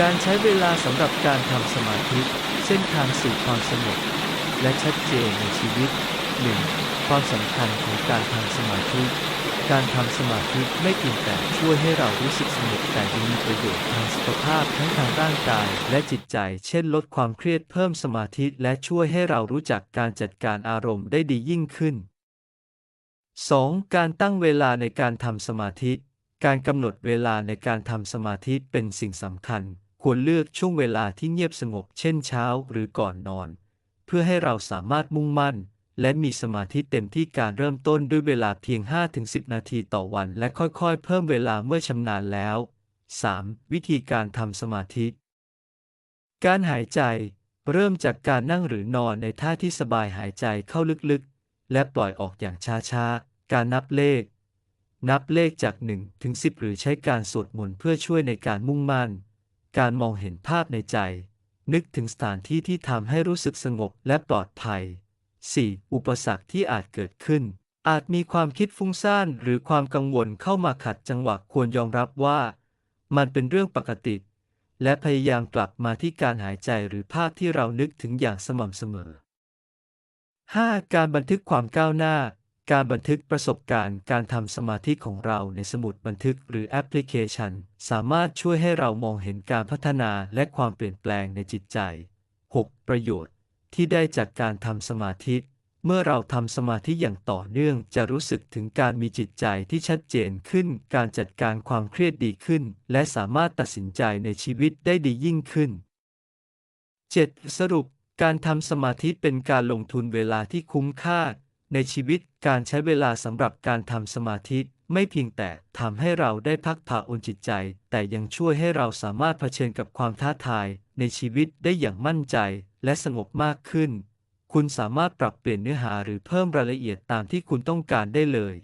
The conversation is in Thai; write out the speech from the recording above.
การใช้เวลาสำหรับการทำสมาธิ เส้นทางสู่ความสงบและชัดเจนในชีวิต 1. ความสำคัญของการทำสมาธิ การทำสมาธิไม่เพียงแต่ช่วยให้เรารู้สึกสงบแต่ยังมีประโยชน์ทางสุขภาพทั้งทางร่างกายและจิตใจ เช่นลดความเครียดเพิ่มสมาธิและช่วยให้เรารู้จักการจัดการอารมณ์ได้ดียิ่งขึ้น 2. การตั้งเวลาในการทำสมาธิ การกำหนดเวลาในการทำสมาธิเป็นสิ่งสำคัญ ควรเลือกช่วงเวลาที่เงียบสงบเช่นเช้าหรือก่อนนอน เพื่อให้เราสามารถมุ่งมั่น และมีสมาธิเต็มที่การเริ่มต้นด้วยเวลาเพียง 5-10 นาทีต่อวัน และค่อยๆ เพิ่มเวลาเมื่อชำนาญแล้ว 3. วิธีการทำสมาธิ การหายใจ เริ่มจากการนั่งหรือนอนในท่าที่สบายหายใจเข้าลึกๆ และปล่อยออกอย่างช้าๆ การนับเลข นับเลขจาก1ถึง10 หรือใช้การสวดมนต์เพื่อช่วยในการมุ่งมั่น การมองเห็นภาพในใจ นึกถึงสถานที่ที่ทำให้รู้สึกสงบและปลอดภัย 4. อุปสรรคที่อาจเกิดขึ้น อาจมีความคิดฟุ้งซ่านหรือความกังวลเข้ามาขัดจังหวะควรยอมรับว่า มันเป็นเรื่องปกติ และพยายามกลับมาที่การหายใจหรือภาพที่เรานึกถึงอย่างสม่ำเสมอ 5. การบันทึกความก้าวหน้า การบันทึกประสบการณ์การทำสมาธิของเราในสมุดบันทึกหรือแอปพลิเคชัน สามารถช่วยให้เรามองเห็นการพัฒนาและความเปลี่ยนแปลงในจิตใจ 6. ประโยชน์ที่ได้จากการทำสมาธิ เมื่อเราทำสมาธิอย่างต่อเนื่องจะรู้สึกถึงการมีจิตใจที่ชัดเจนขึ้น การจัดการความเครียดดีขึ้น และสามารถตัดสินใจในชีวิตได้ดียิ่งขึ้น 7. สรุป การทำสมาธิเป็นการลงทุนเวลาที่คุ้มค่า ในชีวิตการใช้เวลาสำหรับการทำสมาธิไม่เพียงแต่ทำให้เราได้พักผ่อนจิตใจ แต่ยังช่วยให้เราสามารถเผชิญกับความท้าทาย ในชีวิตได้อย่างมั่นใจและสงบมากขึ้น คุณสามารถปรับเปลี่ยนเนื้อหาหรือเพิ่มรายละเอียดตามที่คุณต้องการได้เลย